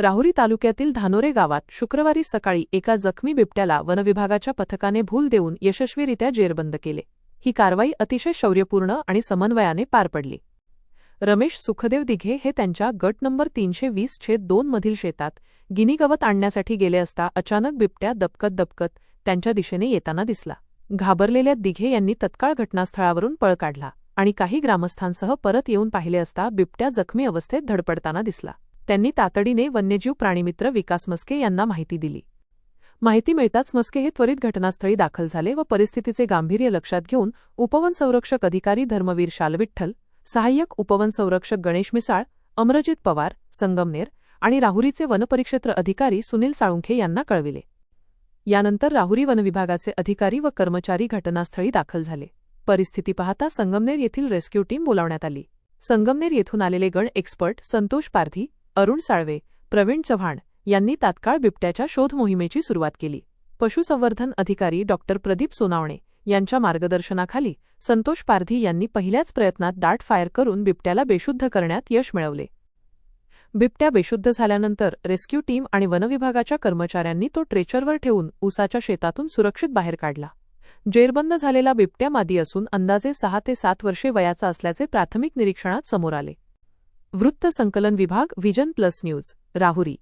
राहुरी तालुक्यातील धानोरे गावात शुक्रवारी सकाळी एका जखमी बिबट्याला वनविभागाच्या पथकाने भूल देऊन यशस्वीरित्या जेरबंद केले. ही कारवाई अतिशय शौर्यपूर्ण आणि समन्वयाने पार पडली. रमेश सुखदेव दिघे हे त्यांच्या गट नंबर तीनशे वीस छेद दोन मधील शेतात गिनी गवत आणण्यासाठी गेले असता अचानक बिबट्या दबकत दबकत त्यांच्या दिशेने येताना दिसला. घाबरलेल्या दिघे यांनी तत्काळ घटनास्थळावरून पळ काढला आणि काही ग्रामस्थांसह परत येऊन पाहिले असता बिबट्या जखमी अवस्थेत धडपडताना दिसला. त्यांनी तातडीने वन्यजीव प्राणीमित्र विकास मस्के यांना माहिती दिली. माहिती मिळताच मस्के हे त्वरित घटनास्थळी दाखल झाले व परिस्थितीचे गांभीर्य लक्षात घेऊन उपवन संरक्षक अधिकारी धर्मवीर शालविठ्ठल सहाय्यक उपवन संरक्षक गणेश मिसाळ अमरजित पवार संगमनेर आणि राहुरीचे वनपरिक्षेत्र अधिकारी सुनील साळुंखे यांना कळविले. यानंतर राहुरी वनविभागाचे अधिकारी व कर्मचारी घटनास्थळी दाखल झाले. परिस्थिती पाहता संगमनेर येथील रेस्क्यू टीम बोलावण्यात आली. संगमनेर येथून आलेले गण एक्सपर्ट संतोष पारधी अरुण साळवे प्रवीण चव्हाण यांनी तात्काळ बिबट्याच्या शोध मोहिमेची सुरुवात केली. पशुसंवर्धन अधिकारी डॉक्टर प्रदीप सोनावणे यांच्या मार्गदर्शनाखाली संतोष पारधी यांनी पहिल्याच प्रयत्नात डार्ट फायर करून बिबट्याला बेशुद्ध करण्यात यश मिळवले. बिबट्या बेशुद्ध झाल्यानंतर रेस्क्यू टीम आणि वनविभागाच्या कर्मचाऱ्यांनी तो ट्रेचरवर ठेवून उसाच्या शेतातून सुरक्षित बाहेर काढला. जेरबंद झालेला बिबट्या मादी असून अंदाजे सहा ते सात वर्षे वयाचा असल्याचे प्राथमिक निरीक्षणात समोर आले. वृत्त संकलन विभाग व्हिजन प्लस न्यूज राहुरी.